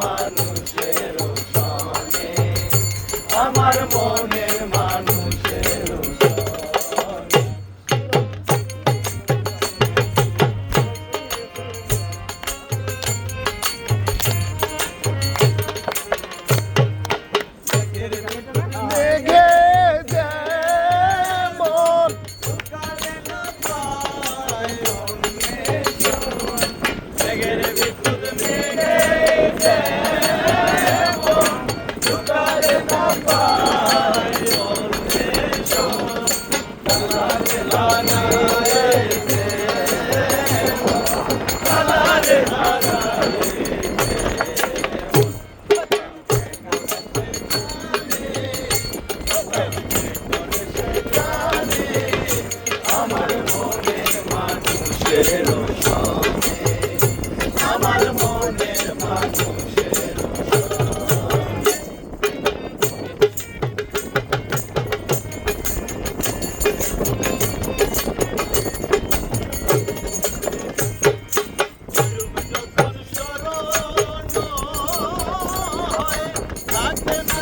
মানুষের আমার মনে Nana.